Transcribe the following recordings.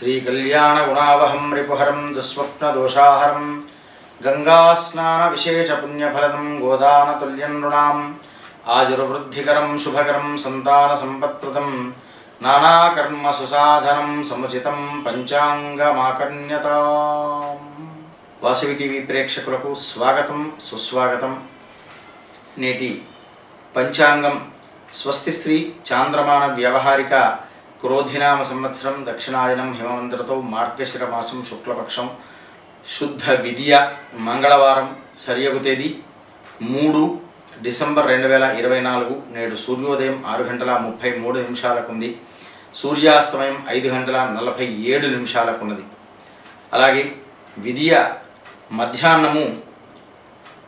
శ్రీకళ్యాణగుణావహం రిపుహరం దుస్వప్నదోషాహరం గంగాస్నానవిశేషపుణ్యఫలదం గోదానతుల్యం నృణాం ఆజుర్వృద్ధికరం శుభకరం సంతానసంపత్ప్రదం నానాకర్మ సుసాధనం సముచితం పంచాంగమాకర్ణ్యత Vasavi TV ప్రేక్షకులకు స్వాగతం సుస్వాగతం. నేటి పంచాంగం స్వస్తిశ్రీ చాంద్రమాన వ్యవహారిక క్రోధినామ సంవత్సరం దక్షిణాయనం హిమవంతరతో మార్గశిర మాసం శుక్లపక్షం శుద్ధ విద్య మంగళవారం సరియగు తేదీ మూడు డిసెంబర్ రెండు వేల ఇరవై నాలుగు నేడు సూర్యోదయం ఆరు గంటల ముప్పై మూడు నిమిషాలకుంది. సూర్యాస్తమయం ఐదు గంటల నలభై ఏడు నిమిషాలకున్నది. అలాగే విద్య మధ్యాహ్నము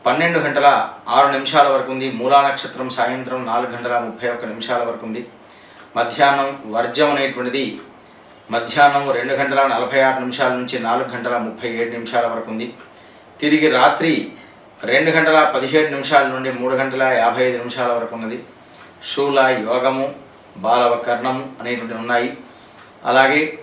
పన్నెండు గంటల ఆరు నిమిషాల వరకు ఉంది. మూలా నక్షత్రం సాయంత్రం నాలుగు గంటల ముప్పై ఒక్క నిమిషాల వరకు ఉంది. మధ్యాహ్నం వర్జం అనేటువంటిది మధ్యాహ్నం రెండు గంటల నలభై ఆరు నిమిషాల నుంచి నాలుగు గంటల ముప్పై ఏడు నిమిషాల వరకు ఉంది. తిరిగి రాత్రి రెండు గంటల పదిహేడు నిమిషాల నుండి మూడు గంటల యాభై ఐదు నిమిషాల వరకు ఉన్నది. శూల యోగము బాలవ కర్ణము అనేటువంటివి ఉన్నాయి. అలాగే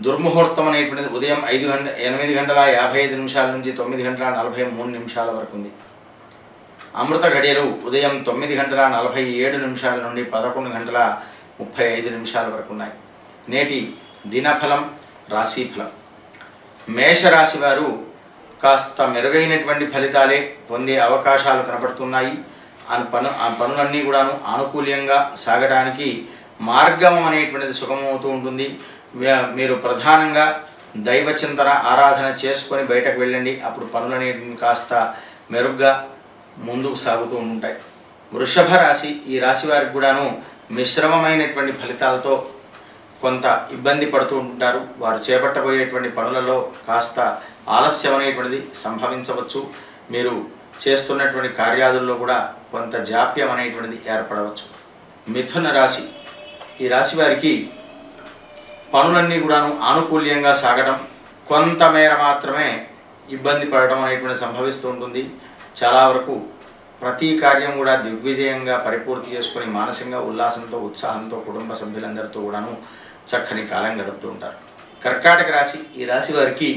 దుర్ముహూర్తం అనేటువంటిది ఉదయం ఐదు గంట ఎనిమిది గంటల యాభై ఐదు నిమిషాల నుంచి తొమ్మిది గంటల నలభై మూడు నిమిషాల వరకు ఉంది. అమృత గడియలు ఉదయం తొమ్మిది గంటల నలభై ఏడు నిమిషాల నుండి పదకొండు గంటల ముప్పై ఐదు నిమిషాల వరకు ఉన్నాయి. నేటి దినఫలం రాశిఫలం. మేషరాశి వారు కాస్త మెరుగైనటువంటి ఫలితాలే పొందే అవకాశాలు కనపడుతున్నాయి ఆ పను ఆ పనులన్నీ కూడాను ఆనుకూల్యంగా సాగడానికి మార్గం అనేటువంటిది సుగమవుతూ ఉంటుంది. మీరు ప్రధానంగా దైవ చింతన ఆరాధన చేసుకొని బయటకు వెళ్ళండి. అప్పుడు పనులు అనేటివి కాస్త మెరుగ్గా ముందుకు సాగుతూ ఉంటాయి. వృషభ రాశి ఈ రాశి వారికి కూడాను మిశ్రమమైనటువంటి ఫలితాలతో కొంత ఇబ్బంది పడుతూ ఉంటారు. వారు చేపట్టబోయేటువంటి పనులలో కాస్త ఆలస్యం అనేటువంటిది సంభవించవచ్చు. మీరు చేస్తున్నటువంటి కార్యాదుల్లో కూడా కొంత జాప్యం అనేటువంటిది ఏర్పడవచ్చు. మిథున రాశి ఈ రాశి వారికి పనులన్నీ కూడాను ఆనుకూల్యంగా సాగడం కొంతమేర మాత్రమే ఇబ్బంది పడటం అనేటువంటి సంభవిస్తూ ఉంటుంది. చాలా వరకు ప్రతి కార్యం కూడా దిగ్విజయంగా పరిపూర్తి చేసుకొని మానసికంగా ఉల్లాసంతో ఉత్సాహంతో కుటుంబ సభ్యులందరితో కూడాను చక్కని కాలం గడుపుతూ ఉంటారు. కర్కాటక రాశి ఈ రాశి వారికి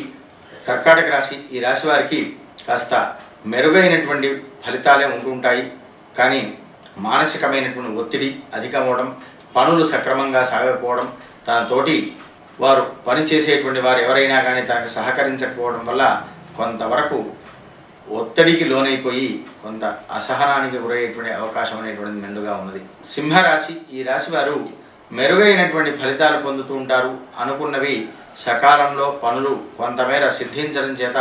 కర్కాటక రాశి ఈ రాశి వారికి కాస్త మెరుగైనటువంటి ఫలితాలే ఉంటుంటాయి కానీ మానసికమైనటువంటి ఒత్తిడి అధికమవడం పనులు సక్రమంగా సాగకపోవడం తన తోటి వారు పనిచేసేటువంటి వారు ఎవరైనా కానీ తనకు సహకరించకపోవడం వల్ల కొంతవరకు ఒత్తిడికి లోనైపోయి కొంత అసహనానికి గురయ్యేటువంటి అవకాశం అనేటువంటిది మెండుగా ఉన్నది. సింహరాశి ఈ రాశి వారు మెరుగైనటువంటి ఫలితాలు పొందుతూ ఉంటారు అనుకున్నవి సకాలంలో పనులు కొంతమేర సిద్ధించడం చేత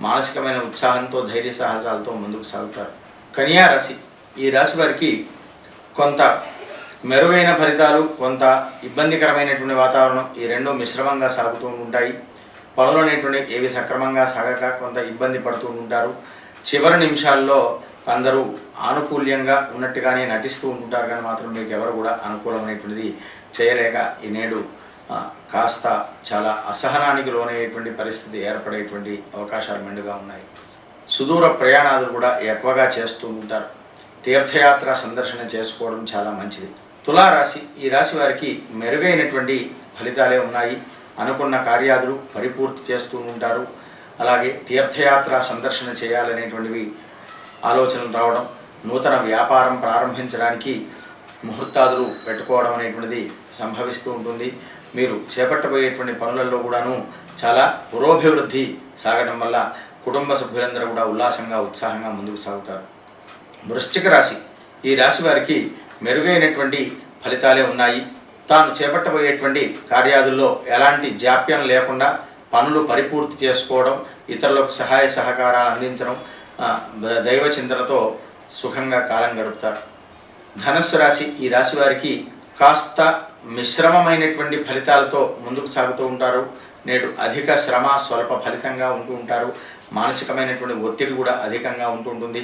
మానసికమైన ఉత్సాహంతో ధైర్య సాహసాలతో ముందుకు సాగుతారు. కన్యా రాశి ఈ రాశి వారికి కొంత మెరుగైన ఫలితాలు కొంత ఇబ్బందికరమైనటువంటి వాతావరణం ఈ రెండు మిశ్రమంగా సాగుతూ ఉంటాయి. పనులు అనేటువంటి ఏవి సక్రమంగా సాగక కొంత ఇబ్బంది పడుతూ ఉంటారు. చివరి నిమిషాల్లో అందరూ ఆనుకూల్యంగా ఉన్నట్టుగానే నటిస్తూ ఉంటారు కానీ మాత్రం మీకు ఎవరు కూడా అనుకూలమైనటువంటిది చేయలేక ఈ నేడు కాస్త చాలా అసహనానికి లోనయ్యేటువంటి పరిస్థితి ఏర్పడేటువంటి అవకాశాలు మెండుగా ఉన్నాయి. సుదూర ప్రయాణాలు కూడా ఎక్కువగా చేస్తూ ఉంటారు. తీర్థయాత్ర సందర్శన చేసుకోవడం చాలా మంచిది. తులారాశి ఈ రాశి వారికి మెరుగైనటువంటి ఫలితాలే ఉన్నాయి. అనుకున్న కార్యాదులు పరిపూర్తి చేస్తూ ఉంటారు. అలాగే తీర్థయాత్ర సందర్శన చేయాలనేటువంటివి ఆలోచనలు రావడం నూతన వ్యాపారం ప్రారంభించడానికి ముహూర్తాదులు పెట్టుకోవడం అనేటువంటిది సంభవిస్తూ ఉంటుంది. మీరు చేపట్టబోయేటువంటి పనులలో కూడాను చాలా పురోభివృద్ధి సాగడం వల్ల కుటుంబ సభ్యులందరూ కూడా ఉల్లాసంగా ఉత్సాహంగా ముందుకు సాగుతారు. వృశ్చిక రాశి ఈ రాశి వారికి మెరుగైనటువంటి ఫలితాలే ఉన్నాయి. తాను చేపట్టబోయేటువంటి కార్యాదుల్లో ఎలాంటి జాప్యం లేకుండా పనులు పరిపూర్తి చేసుకోవడం ఇతరులకు సహాయ సహకారాలు అందించడం దైవ చింతనతో సుఖంగా కాలం గడుపుతారు. ధనస్సు రాశి ఈ రాశి వారికి కాస్త మిశ్రమమైనటువంటి ఫలితాలతో ముందుకు సాగుతూ ఉంటారు. నేడు అధిక శ్రమ స్వల్ప ఫలితంగా ఉంటూ ఉంటారు. మానసికమైనటువంటి ఒత్తిడి కూడా అధికంగా ఉంటుంటుంది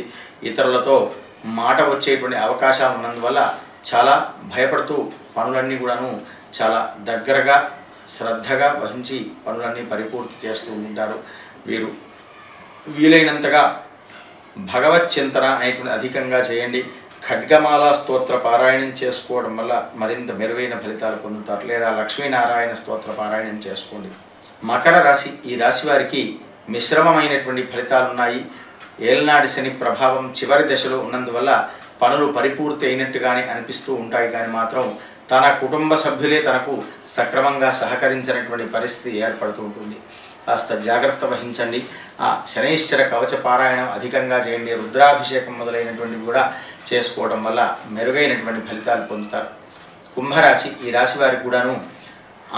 ఇతరులతో మాట వచ్చేటువంటి అవకాశాలు ఉన్నందువల్ల చాలా భయపడుతూ పనులన్నీ కూడాను చాలా దగ్గరగా శ్రద్ధగా వహించి పనులన్నీ పరిపూర్తి చేస్తూ ఉంటారు. వీరు వీలైనంతగా భగవత్ చింతన అనేటువంటి అధికంగా చేయండి. ఖడ్గమాల స్తోత్ర పారాయణం చేసుకోవడం వల్ల మరింత మెరుగైన ఫలితాలు పొందుతారు. లేదా లక్ష్మీనారాయణ స్తోత్ర పారాయణం చేసుకోండి. మకర రాశి ఈ రాశి వారికి మిశ్రమమైనటువంటి ఫలితాలు ఉన్నాయి ఏలనాడి శని ప్రభావం చివరి దశలో ఉన్నందువల్ల పనులు పరిపూర్తి అయినట్టుగానే అనిపిస్తూ ఉంటాయి. కానీ మాత్రం తన కుటుంబ సభ్యులే తనకు సక్రమంగా సహకరించినటువంటి పరిస్థితి ఏర్పడుతూ ఉంటుంది. కాస్త జాగ్రత్త వహించండి. ఆ శనైశ్చర కవచ పారాయణం అధికంగా చేయండి. రుద్రాభిషేకం మొదలైనటువంటివి కూడా చేసుకోవడం వల్ల మెరుగైనటువంటి ఫలితాలు పొందుతారు. కుంభరాశి ఈ రాశి వారికి కూడాను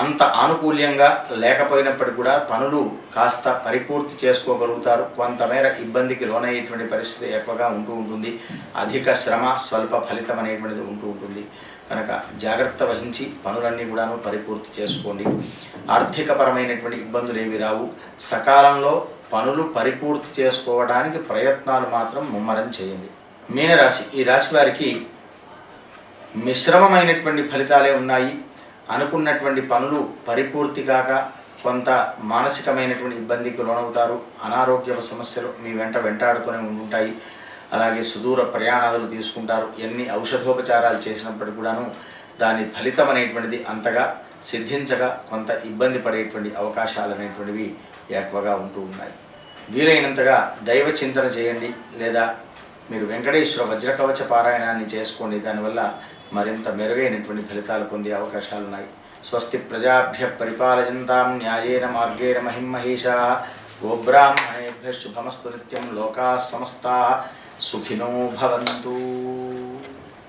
అంత ఆనుకూల్యంగా లేకపోయినప్పటికీ కూడా పనులు కాస్త పరిపూర్తి చేసుకోగలుగుతారు. కొంతమేర ఇబ్బందికి లోనయ్యేటువంటి పరిస్థితి ఎక్కువగా ఉంటూ ఉంటుంది. అధిక శ్రమ స్వల్ప ఫలితం అనేటువంటిది ఉంటూ ఉంటుంది. కనుక జాగ్రత్త వహించి పనులన్నీ కూడాను పరిపూర్తి చేసుకోండి. ఆర్థికపరమైనటువంటి ఇబ్బందులు ఏవి రావు. సకాలంలో పనులు పరిపూర్తి చేసుకోవడానికి ప్రయత్నాలు మాత్రం ముమ్మరం చేయండి. మీనరాశి ఈ రాశి వారికి మిశ్రమమైనటువంటి ఫలితాలే ఉన్నాయి. అనుకున్నటువంటి పనులు పరిపూర్తి కాక కొంత మానసికమైనటువంటి ఇబ్బందికి లోనవుతారు. అనారోగ్య సమస్యలు మీ వెంట వెంటాడుతూనే ఉంటుంటాయి అలాగే సుదూర ప్రయాణాలు తీసుకుంటారు. ఎన్ని ఔషధోపచారాలు చేసినప్పటికీ కూడాను దాని ఫలితం అనేటువంటిది అంతగా సిద్ధించగా కొంత ఇబ్బంది పడేటువంటి అవకాశాలు అనేటువంటివి ఎక్కువగా ఉంటూ ఉన్నాయి. వీలైనంతగా దైవ చింతన చేయండి. లేదా మీరు వెంకటేశ్వర వజ్రకవచ పారాయణాన్ని చేసుకోండి. దానివల్ల మరింత మెరుగైనటువంటి ఫలితాలు పొందే అవకాశాలు ఉన్నాయి స్వస్తి ప్రజాభ్య పరిపాలయంతాం న్యాయేన మార్గేణ మహిమహేషా. గోబ్రాహ్మణేభ్య శుభమస్తు నిత్యం లోకా సమస్తా సుఖినో భవంతు.